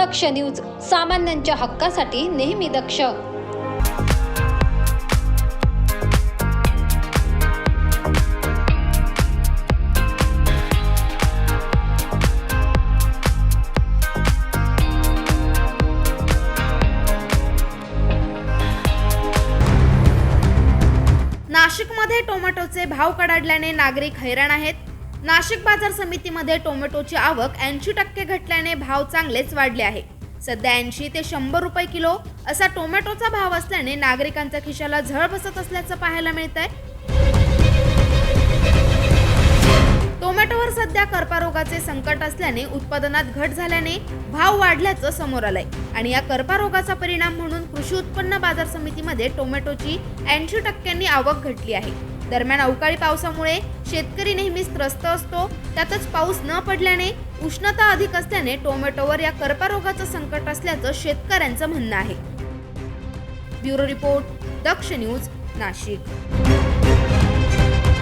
दक्ष news सामान्यांच्या हक्कासाठी नेहमी दक्ष. नाशिकमध्ये टोमॅटोचे भाव कडाडल्याने नागरिक हैराण आहेत. नाशिक बाजार समितीमध्ये टोमॅटोची आवक ऐंशी टक्के घटल्याने भाव चांगलेच वाढले आहे. सध्या ऐंशी ते शंभर रुपये किलो असा टोमॅटोचा भाव असल्याने नागरिकांच्या खिशाला झळ बसत असल्याचं पाहायला मिळत आहे टोमॅटोवर सध्या कर्पारोगाचे संकट असल्याने उत्पादनात घट झाल्याने भाव वाढल्याचं समोर आलंय. आणि या कर्पारोगाचा परिणाम म्हणून कृषी उत्पन्न बाजार समितीमध्ये टोमॅटोची ऐंशी टक्क्यांनी आवक घटली आहे. दरम्यान अवकाळी पावसामुळे शेतकरी नेहमीच त्रस्त असतो. त्यातच पाऊस न पडल्याने उष्णता अधिक असल्याने टोमॅटोवर या कर्करोगाचं संकट असल्याचं शेतकऱ्यांचं म्हणणं आहे. Bureau report Daksh news Nashik.